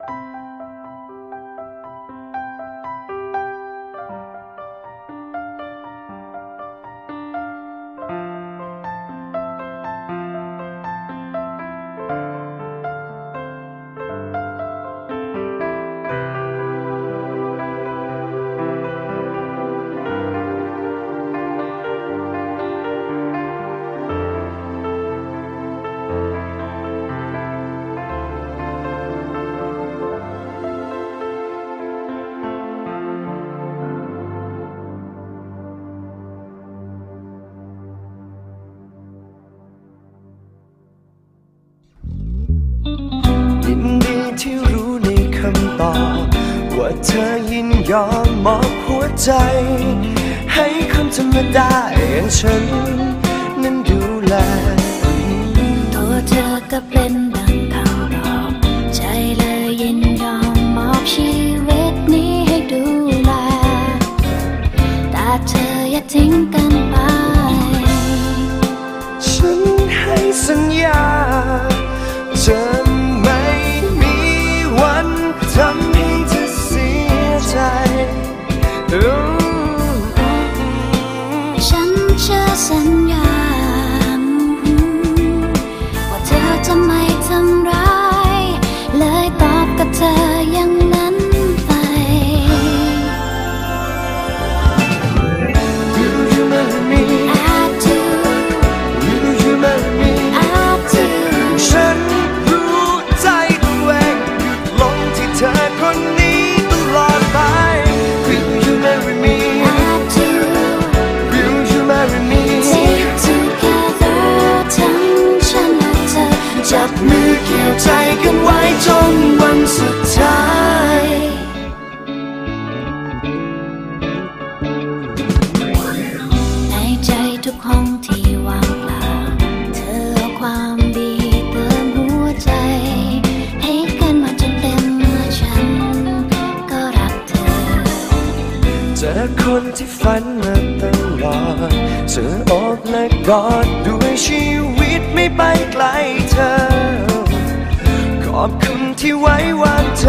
ยิ ตอว่าเธอยินยอมมอบหัวใจ ให้คนธรรมดาอย่างฉัน นั้นดูแลตัวเธอก็เป็นดังคำตอบใจเลยยินยอมมอบชีวิตนี้ให้ดูแลแต่เธออย่าทิ้งกันไป ความดีเติมหัวใจ ให้กันมาจนเต็มเมื่อฉัน ก็รักเธอ เจอคนที่ฝันมาตลอดเธออบและกอดด้วยชีวิตไม่ไปไกลเธอ ขอบคุณที่ไว้วางใจ